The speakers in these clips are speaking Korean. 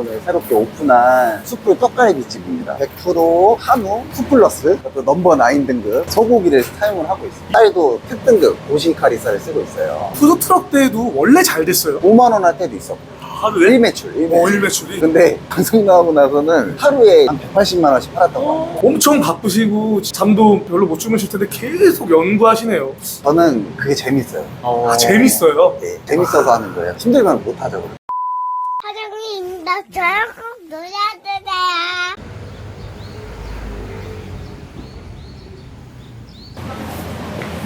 이번에 새롭게 오픈한 숯불 떡갈비 집입니다. 100% 한우, 숯플러스, 또 넘버 9 등급 소고기를 사용을 하고 있습니다. 쌀도 특등급 고시카리쌀을 쓰고 있어요. 푸드트럭 때도 원래 잘 됐어요. 5만 원 할 때도 있었고 하루에? 1매출, 1매출. 어, 일매출이? 근데 방송 나오고 나서는 하루에 한 180만 원씩 팔았던 것 같아요. 엄청 바쁘시고 잠도 별로 못 주무실 텐데 계속 연구하시네요. 저는 그게 재밌어요. 아, 재밌어요. 네, 재밌어서 하는 거예요. 힘들면 못 하죠. 사 나 저랑 꼭 놀아주세요.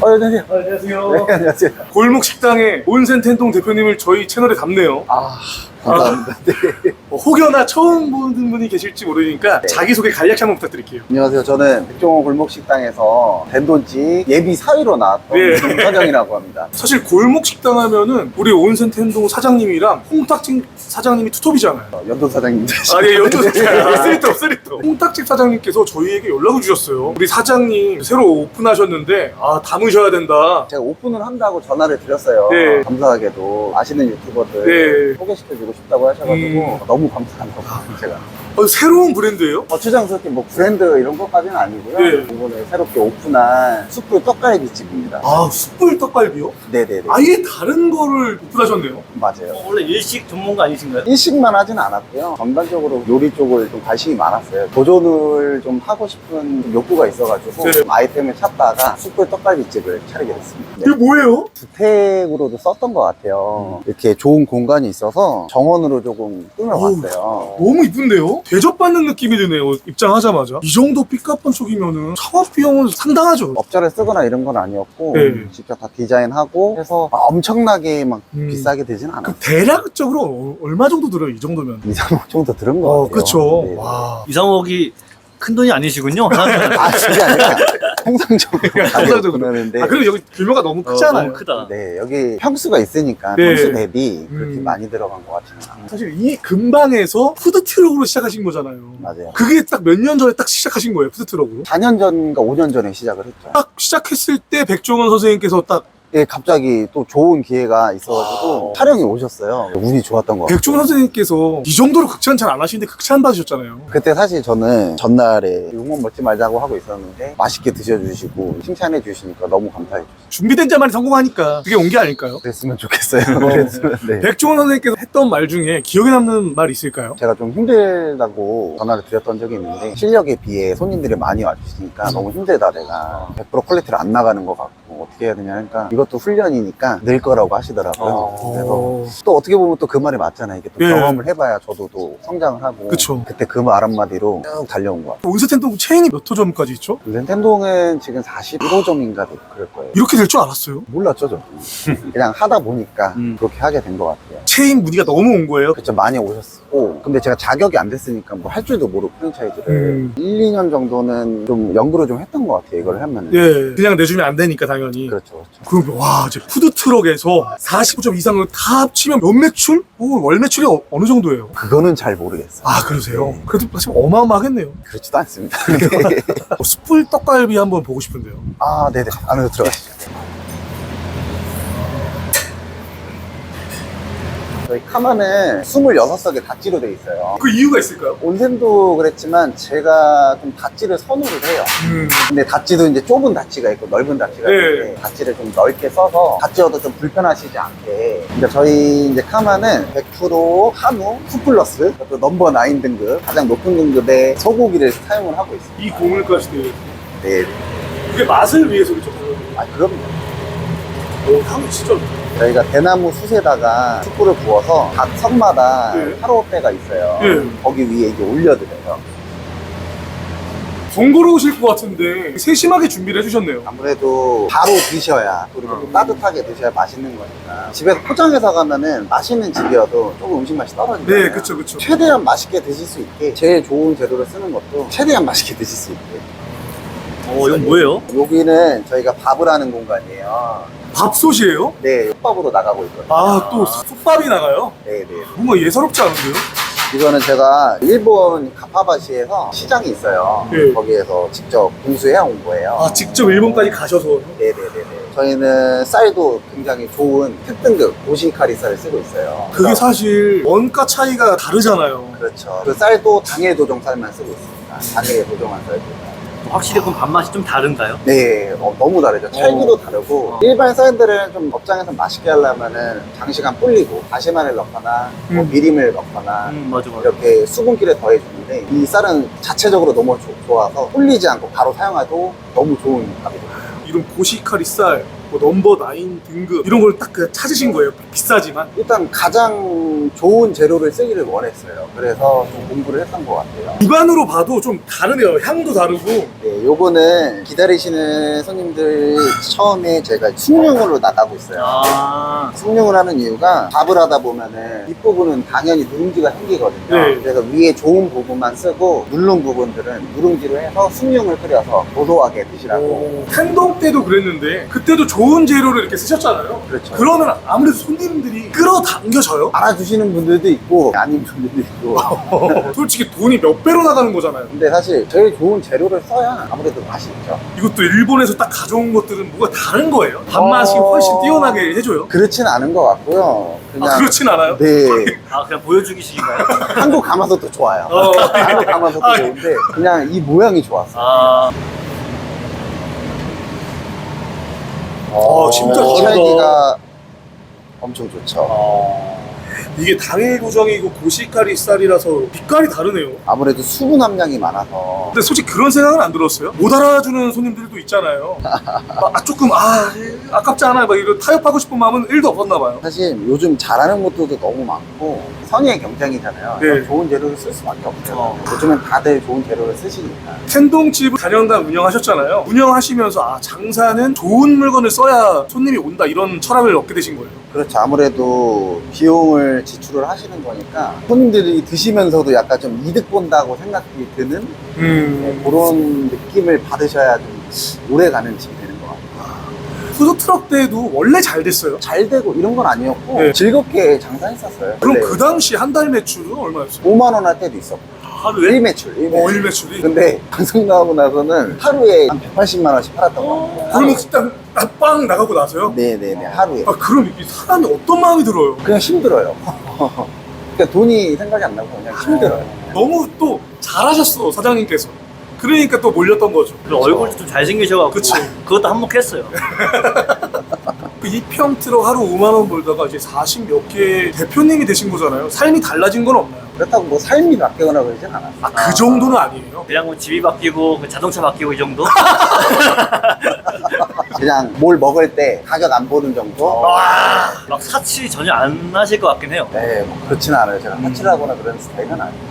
어, 안녕하세요. 안녕하세요. 네, 안녕하세요. 골목 식당의 온센 텐동 대표님을 저희 채널에 담네요. 아, 감사합니다. 네. 어, 혹여나 처음 보 는 분이 계실지 모르니까 네. 자기소개 간략히 한번 부탁드릴게요. 안녕하세요. 저는 백종원 골목식당에서 덴돈지 예비 사위로 나왔던 예. 김사정이라고 합니다. 사실 골목 식당 하면은 우리 온센 텐동 사장님이랑 홍탁집 사장님이 투톱이잖아요. 어, 연돈 사장님 되시고. 아, 예, 연도 쓰리톱, 쓰리톱. 홍탁집 사장님께서 저희에게 연락을 주셨어요. 우리 사장님 새로 오픈하셨는데, 아, 담으셔야 된다. 제가 오픈을 한다고 전화를 드렸어요. 네. 감사하게도 아시는 유튜버들 네. 소개시켜주고 싶다고 하셔가지고 음. 너무 감사한 거 제가. 어, 새로운 브랜드예요? 거추장스럽게 뭐 브랜드 이런 것까지는 아니고요. 네. 이번에 새롭게 오픈한 숯불 떡갈비 집입니다. 아, 숯불 떡갈비요? 네네네. 아예 다른 거를 오픈하셨네요. 맞아요. 원래 일식 전문가 아니신가요? 일식만 하진 않았고요. 전반적으로 요리 쪽을 좀 관심이 많았어요. 도전을 좀 하고 싶은 욕구가 있어가지고 네. 좀 아이템을 찾다가 숯불 떡갈비 집을 차리게 됐습니다. 네. 이게 뭐예요? 주택으로도 썼던 것 같아요. 이렇게 좋은 공간이 있어서 정원으로 조금 꾸며봤어요. 너무 이쁜데요? 대접받는 느낌이 드네요. 입장하자마자. 이 정도 삐까뻔 쪽이면은 창업 비용은 상당하죠. 업자를 쓰거나 이런 건 아니었고 네. 직접 다 디자인하고 해서 막 엄청나게 막 음. 비싸게 되진 그 않았어요. 대략적으로 어- 얼마 정도 들어요? 이 정도면? 2, 3억 정도 들은 것 어, 같아요. 그쵸. 네. 와. 이상욱이 큰 돈이 아니시군요. 아, 그게 아니라 통상적으로 통상적으로. 보내는데 아, 그리고 여기 규모가 너무 어, 크잖아요. 너무 크다. 네, 여기 평수가 있으니까 네. 평수 대비 그렇게 음. 많이 들어간 것 같지는 않아요. 사실 이 근방에서 푸드트럭으로 시작하신 거잖아요. 맞아요. 그게 딱 몇 년 전에 딱 시작하신 거예요, 푸드트럭으로. 4년 전인가 5년 전에 시작을 했죠. 딱 시작했을 때 백종원 선생님께서 딱 예, 갑자기 또 좋은 기회가 있어가지고 아. 촬영이 오셨어요. 운이 좋았던 것 같아요. 백종원 선생님께서 이 정도로 극찬 잘 안 하시는데 극찬 받으셨잖아요. 그때 사실 저는 전날에 욕먹 먹지 말자고 하고 있었는데 맛있게 드셔주시고 칭찬해 주시니까 너무 감사해 주셨어요. 준비된 자만이 성공하니까 그게 온 게 아닐까요? 그랬으면 좋겠어요. 그랬으면, 네. 백종원 선생님께서 했던 말 중에 기억에 남는 말 있을까요? 제가 좀 힘들다고 전화를 드렸던 적이 있는데 실력에 비해 손님들이 많이 와주시니까 너무 힘들다 내가 100% 퀄리티를 안 나가는 것 같고 어떻게 해야 되냐 하니까 이것도 훈련이니까 늘 거라고 하시더라고요 그래서 어... 또 어떻게 보면 또 그 말이 맞잖아요 이게 또 예. 경험을 해봐야 저도 또 성장을 하고 그쵸. 그때 그 말 한마디로 쭉 달려온 것 같아요 온세텐동 체인이 몇 호점까지 있죠? 렌텐동은 지금 41호점인가 그럴 거예요 이렇게 될 줄 알았어요. 몰랐죠 저 그냥 하다 보니까 음. 그렇게 하게 된 것 같아요 체인 문의가 너무 온 거예요. 그쵸 많이 오셨 고 근데 제가 자격이 안 됐으니까 뭐 할 줄도 모르고 프랜차이즈를 음. 1, 2년 정도는 좀 연구를 좀 했던 것 같아요 이걸 하면은 예, 그냥 내주면 안 되니까 당연히. 그렇죠 그렇죠 그럼 와, 이제 푸드 트럭에서 45점 이상을 다 합치면 몇 매출? 오, 월 매출이 어, 느 정도예요? 그거는 잘 모르겠어요 아, 그러세요? 네. 그래도 사실 어마어마하겠네요. 그렇지도 않습니다 어, 숯불 떡갈비 한번 보고 싶은데요. 아 네네 안으로 들어가시죠 저희 카마는 26석에 다찌로 돼 있어요 그 이유가 있을까요? 온센도 그랬지만 제가 좀 다찌를 선호를 해요 음, 근데 다찌도 이제 좁은 다찌가 있고 넓은 다찌가 네. 있는데 다찌를 좀 넓게 써서 다찌어도 좀 불편하시지 않게 그러니까 저희 이제 카마는 100% 한우 숯플러스 또 넘버 9 등급 가장 높은 등급의 소고기를 사용을 하고 있습니다 이 고물까지 되어 네. 그게 맛을 위해서 그렇죠. 아 그럼요 오, 향이 진짜 저희가 대나무 숯에다가 숯불을 구워서 각 선마다 네. 화로대가 있어요 네. 거기 위에 이게 올려드려요 번거로우실 것 같은데 세심하게 준비를 해주셨네요. 아무래도 바로 드셔야 그리고 또 음. 따뜻하게 드셔야 맛있는 거니까 집에서 포장해서 가면은 맛있는 집이어도 조금 음식 맛이 떨어지잖아요 네, 그쵸, 그쵸. 최대한 맛있게 드실 수 있게 제일 좋은 재료를 쓰는 것도 최대한 맛있게 드실 수 있게 어, 이건 뭐예요? 여기는 저희가 밥을 하는 공간이에요 밥솥이에요? 네 솥밥으로 나가고 있거든요 아, 또 솥밥이 나가요? 네 네 뭔가 예사롭지 않은데요? 이거는 제가 일본 가파바시에서 시장이 있어요 네. 거기에서 직접 공수해 온 거예요 아, 직접 일본까지 가셔서. 네네네네 저희는 쌀도 굉장히 좋은 특등급 오시카리 쌀을 쓰고 있어요. 그게 사실 원가 차이가 다르잖아요. 그렇죠. 그 쌀도 당일 도정 쌀만 쓰고 있습니다. 당일에 도정한 쌀도. 확실히 그럼 밥맛이 좀 다른가요? 네, 어, 너무 다르죠. 찰기도 다르고 어. 일반 쌀들은 좀 업장에서 맛있게 하려면은 장시간 불리고 다시마를 넣거나 뭐 음. 미림을 넣거나 음, 맞아, 맞아. 이렇게 수분기를 더해주는데 이 쌀은 자체적으로 너무 좋- 좋아서 불리지 않고 바로 사용해도 너무 좋은 밥이에요. 이런 고시카리 쌀, 뭐 넘버 나인 등급 이런 걸딱그 찾으신 거예요. 비싸지만. 일단 가장 좋은 재료를 쓰기를 원했어요. 그래서 좀 공부를 했던 것 같아요. 육안으로 봐도 좀 다르네요. 향도 다르고. 네, 요거는 기다리시는 손님들 처음에 제가 숙련으로 나가고 있어요. 아, 숙련을 하는 이유가 밥을 하다 보면은 윗부분은 당연히 누룽지가 생기거든요. 네. 그래서 위에 좋은 부분만 쓰고 누른 부분들은 누룽지로 해서 숙련을 끓여서 고소하게 드시라고. 어, 텐동 때도 그랬는데 그때도 좋은 재료를 이렇게 쓰셨잖아요. 그렇죠. 그러면 아무래도 손님들이 끌어당겨져요. 알아주시는 분들도 있고 아닌 분들도 있고. 솔직히 돈이 몇 배로 나가는 거잖아요. 근데 사실 제일 좋은 재료를 써야 아무래도 맛이 있죠. 이것도 일본에서 딱 가져온 것들은 뭐가 다른 거예요. 밥맛이 어. 훨씬 뛰어나게 해줘요. 그렇진 않은 것 같고요. 그냥 아, 그렇진 않아요? 네. 아 그냥 보여주기식인가요? 한국 가마솥도 좋아요. 어. 한국 가마솥도 아, 좋은데 그냥 이 모양이 좋았어. 아, 어, 진짜 다르다. 찰기가 엄청 좋죠. 어, 이게 당일 고정이고 고시카리 쌀이라서 빛깔이 다르네요. 아무래도 수분 함량이 많아서 근데 솔직히 그런 생각은 안 들었어요? 못 알아주는 손님들도 있잖아요. 아, 조금, 아, 아깝지 않아요. 막 이런 타협하고 싶은 마음은 1도 없었나 봐요. 사실 요즘 잘하는 곳들도 너무 많고 선의의 경쟁이잖아요. 네. 그래서 좋은 재료를 쓸 수밖에 없죠. 어. 요즘은 다들 좋은 재료를 쓰시니까. 텐동집 4년간 운영하셨잖아요. 운영하시면서 아, 장사는 좋은 물건을 써야 손님이 온다 이런 철학을 얻게 되신 거예요. 그렇죠. 아무래도 비용을 지출을 하시는 거니까 손님들이 드시면서도 약간 좀 이득 본다고 생각이 드는 네, 음. 그런 느낌을 받으셔야 좀 오래 가는 집이 되는 것 같아요. 푸드트럭 때도 원래 잘 됐어요. 잘 되고 이런 건 아니었고 네. 즐겁게 장사했었어요. 그럼 원래 그 당시 한 달 매출은 얼마였어요? 5만 원 할 때도 있었고 하루에? 1매출, 1매출. 어, 1매출이? 근데 방송 나오고 나서는 하루에 한 180만 원씩 팔았던 것 같아요. 그러면 일 단빵 나가고 나서요? 네네네 하루에. 아, 그럼 이 사람이 어떤 마음이 들어요? 그냥 힘들어요. 그러니까 돈이 생각이 안 나고 그냥 힘들어요. 너무 또 잘하셨어, 사장님께서. 그러니까 또 몰렸던 거죠. 얼굴도 좀 잘생기셔갖고 그치. 그것도 한몫했어요. 그 2평 트럭 하루 5만 원 벌다가 이제 40몇개 대표님이 되신 거잖아요. 삶이 달라진 건 없나요? 그렇다고 뭐 삶이 바뀌거나 그러진 않았어요. 아, 그 정도는 아니에요. 그냥 뭐 집이 바뀌고 그 자동차 바뀌고 이 정도? 그냥 뭘 먹을 때 가격 안 보는 정도? 와. 막 사치 전혀 안 하실 것 같긴 해요. 네, 뭐 그렇지는 않아요. 제가 사치하거나 그런 스타일은 아니에요.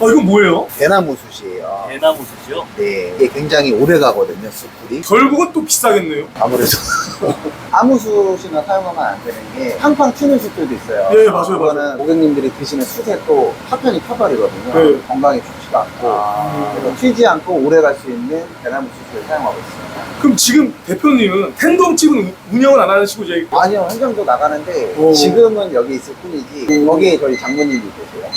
아, 이건 뭐예요? 대나무 숯이에요. 대나무 숯이요? 네, 이게 굉장히 오래 가거든요, 숯불이. 결국은 또 비싸겠네요. 아무래도 아무 숯이나 사용하면 안 되는 게 팡팡 튀는 숯들도 있어요. 네, 맞아요, 그거는 맞아요. 고객님들이 드시는 숯에 또 파편이 커버리거든요. 네. 건강에 좋지가 않고 아. 그래서 튀지 않고 오래 갈 수 있는 대나무 숯을 사용하고 있습니다. 그럼 지금 대표님은 텐동집은 우- 운영을 안 하시고 이제 아니요, 현장도 나가는데 오. 지금은 여기 있을 뿐이지 거기에 저희 장모님이 계세요.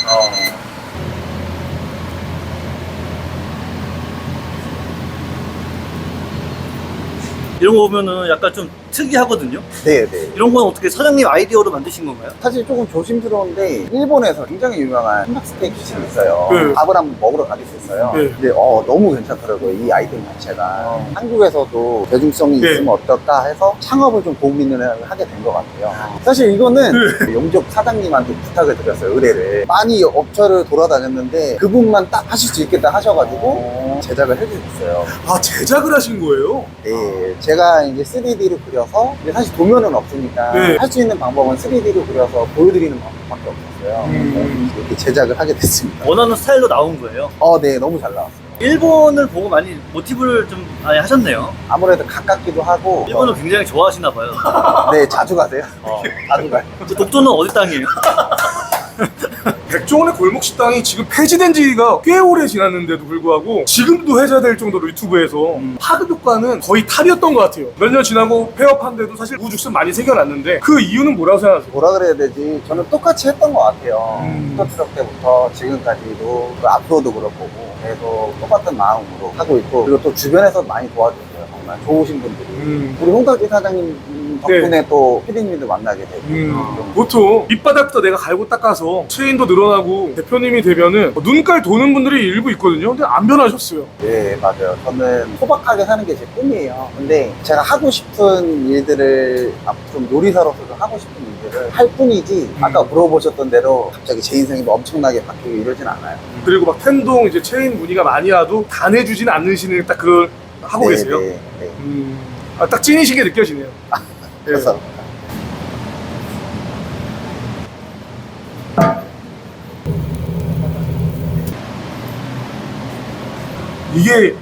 이런 거 보면은 약간 좀 특이하거든요? 네, 네. 이런 건 어떻게 사장님 아이디어로 만드신 건가요? 사실 조금 조심스러운데 일본에서 굉장히 유명한 함박스테이크 집이 있어요. 네. 밥을 한번 먹으러 가겠었어요. 네. 근데 어, 너무 괜찮더라고요. 이 아이템 자체가. 한국에서도 대중성이 네. 있으면 어떨까 해서 창업을 좀 고민을 하게 된 것 같아요. 사실 이거는 네. 용접 사장님한테 부탁을 드렸어요. 의뢰를. 많이 업체를 돌아다녔는데 그분만 딱 하실 수 있겠다 하셔가지고 제작을 해주셨어요. 아 제작을 하신 거예요? 네, 제가 이제 3D로 그려서 이제 사실 도면은 없으니까 네. 할 수 있는 방법은 3D로 그려서 보여드리는 방법밖에 없었어요. 음. 이렇게 제작을 하게 됐습니다. 원하는 스타일로 나온 거예요. 어, 네, 너무 잘 나왔어요. 일본을 보고 많이 모티브를 좀 많이 하셨네요. 아무래도 가깝기도 하고. 일본을 굉장히 좋아하시나 봐요. 어, 네, 자주 가세요. 어. 자주 가요. 저 독도는 어디 땅이에요? 백종원의 골목 식당이 지금 폐지된 지가 꽤 오래 지났는데도 불구하고 지금도 회자될 정도로 유튜브에서 음. 파급 효과는 거의 탑이었던 것 같아요. 몇 년 지나고 폐업한데도 사실 우죽순 많이 생겨났는데 그 이유는 뭐라고 생각하세요? 뭐라 그래야 되지? 저는 똑같이 했던 것 같아요. 음. 푸드트럭 때부터 지금까지도 그 앞으로도 그럴 거고 계속 똑같은 마음으로 하고 있고 그리고 또 주변에서 많이 도와줬어요. 정말 좋으신 분들이. 음. 우리 홍탁지 사장님 덕분에 또 피디님도 만나게 되고 음, 좀 보통 밑바닥부터 내가 갈고 닦아서 체인도 늘어나고 대표님이 되면은 눈깔 도는 분들이 일부 있거든요. 근데 안 변하셨어요. 네, 맞아요. 저는 소박하게 사는 게 제 꿈이에요. 근데 제가 하고 싶은 일들을 앞으로 좀 요리사로서도 하고 싶은 일들을 할 뿐이지 음. 아까 물어보셨던 대로 갑자기 제 인생이 뭐 엄청나게 바뀌고 이러진 않아요. 그리고 막 텐동 이제 체인 문의가 많이 와도 다 내주진 않으시는 딱 그걸 하고 네, 계세요. 네, 네. 음, 아, 딱 찐이시게 느껴지네요. 네. 그래서 이게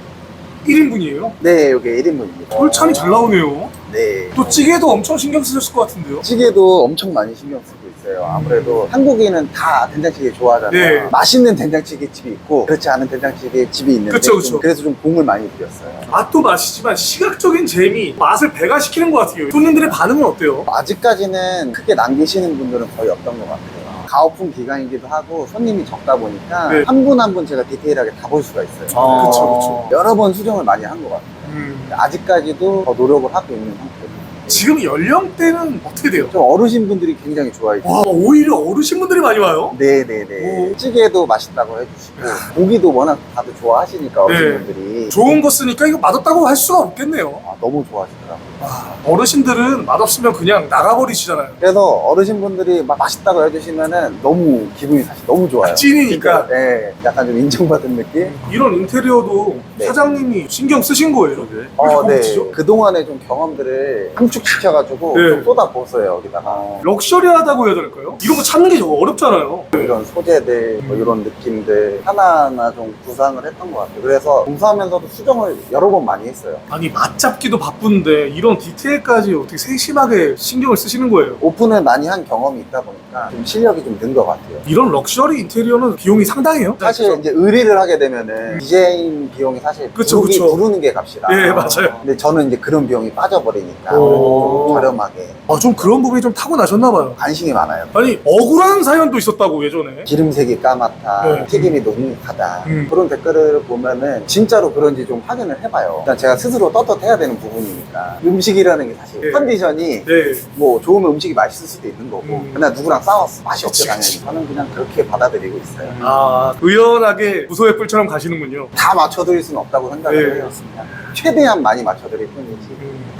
1인분이에요? 네, 이게 1인분입니다. 홀찬이 잘 나오네요. 네. 또 찌개도 엄청 신경 쓰셨을 것 같은데요? 찌개도 엄청 많이 신경 쓰고 있어요. 아무래도 한국인은 다 된장찌개 좋아하잖아요. 네. 맛있는 된장찌개 집이 있고 그렇지 않은 된장찌개 집이 있는데 그쵸, 그쵸. 좀 그래서 좀 공을 많이 들였어요. 맛도 맛이지만 시각적인 재미, 맛을 배가시키는 것 같아요. 손님들의 반응은 어때요? 아직까지는 크게 남기시는 분들은 거의 없던 것 같아요. 가오픈 기간이기도 하고 손님이 적다 보니까 네. 한 분 한 분 제가 디테일하게 다 볼 수가 있어요. 아, 그쵸, 그쵸. 여러 번 수정을 많이 한 것 같아요. 음. 아직까지도 더 노력을 하고 있는 상태예요. 지금 연령대는 어떻게 돼요? 좀 어르신 분들이 굉장히 좋아해 주세요. 와, 오히려 어르신분들이 많이 와요? 네네네. 오. 찌개도 맛있다고 해주시고 고기도 워낙 다들 좋아하시니까 네. 어르신 분들이 좋은 거 쓰니까 이거 맛없다고 할 수가 없겠네요. 아, 너무 좋아하시더라고요. 와, 어르신들은 맛없으면 그냥 나가버리시잖아요. 그래서 어르신 분들이 막 맛있다고 해주시면은 너무 기분이 사실 너무 좋아요. 찐이니까. 네, 약간 좀 인정받은 느낌? 이런 인테리어도 네. 사장님이 신경 쓰신 거예요. 왜 어, 이렇게 네. 그동안의 좀 경험들을 함축 시켜가지고 네. 좀 쏟아부었어요, 여기다가. 럭셔리하다고 해야 될까요? 이런 거 찾는 게저 어렵잖아요. 이런 소재들, 뭐 이런 느낌들 하나하나 좀 구상을 했던 것 같아요. 그래서 공사하면서도 수정을 여러 번 많이 했어요. 아니 맛 잡기도 바쁜데 이런 디테일까지 어떻게 세심하게 신경을 쓰시는 거예요? 오픈을 많이 한 경험이 있다 보니까 좀 실력이 좀 는 것 같아요. 이런 럭셔리 인테리어는 비용이 상당해요. 사실 이제 의리를 하게 되면은 디자인 비용이 사실 그쵸, 부르기, 그쵸. 부르는 게 값이다. 네, 맞아요. 근데 저는 이제 그런 비용이 빠져버리니까 오. 좀 저렴하게 아, 좀 그런 부분이 좀 타고나셨나 봐요. 관심이 많아요. 아니 억울한 사연도 있었다고 예전에. 기름색이 까맣다, 네. 튀김이 눅눅하다 음. 그런 댓글을 보면은 진짜로 그런지 좀 확인을 해봐요. 일단 제가 스스로 떳떳해야 되는 부분이니까 음식이라는 게 사실 네. 컨디션이 네. 뭐 좋으면 음식이 맛있을 수도 있는 거고 음. 그냥 누구랑 싸웠어 맛이 없죠 그치, 당연히 그치. 저는 그냥 그렇게 받아들이고 있어요. 아 의연하게 부소의 뿔처럼 가시는군요. 다 맞춰드릴 수는 없다고 생각을 네. 해왔습니다. 최대한 많이 맞춰드릴 뿐이지.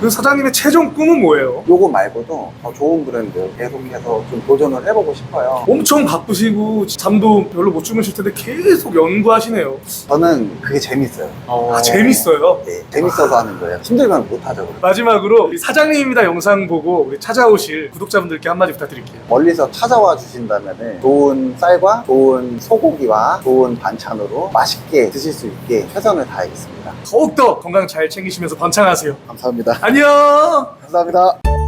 그 사장님의 최종 꿈은 뭐예요? 요거 말고도 더 좋은 브랜드 계속해서 좀 도전을 해보고 싶어요. 엄청 바쁘시고 잠도 별로 못 주무실 텐데 계속 연구하시네요. 저는 그게 재밌어요. 아 재밌어요. 네, 재밌어서 하는 거예요. 힘들면 못하죠. 그럼. 마지막으로 우리 사장님입니다 영상 보고 우리 찾아오실 구독자분들께 한마디 부탁드릴게요. 멀리서 찾아와 주신다면 좋은 쌀과 좋은 소고기와 좋은 반찬으로 맛있게 드실 수 있게 최선을 다하겠습니다. 더욱더 건강 잘 챙기시면서 번창하세요. 감사합니다. 안녕! 감사합니다.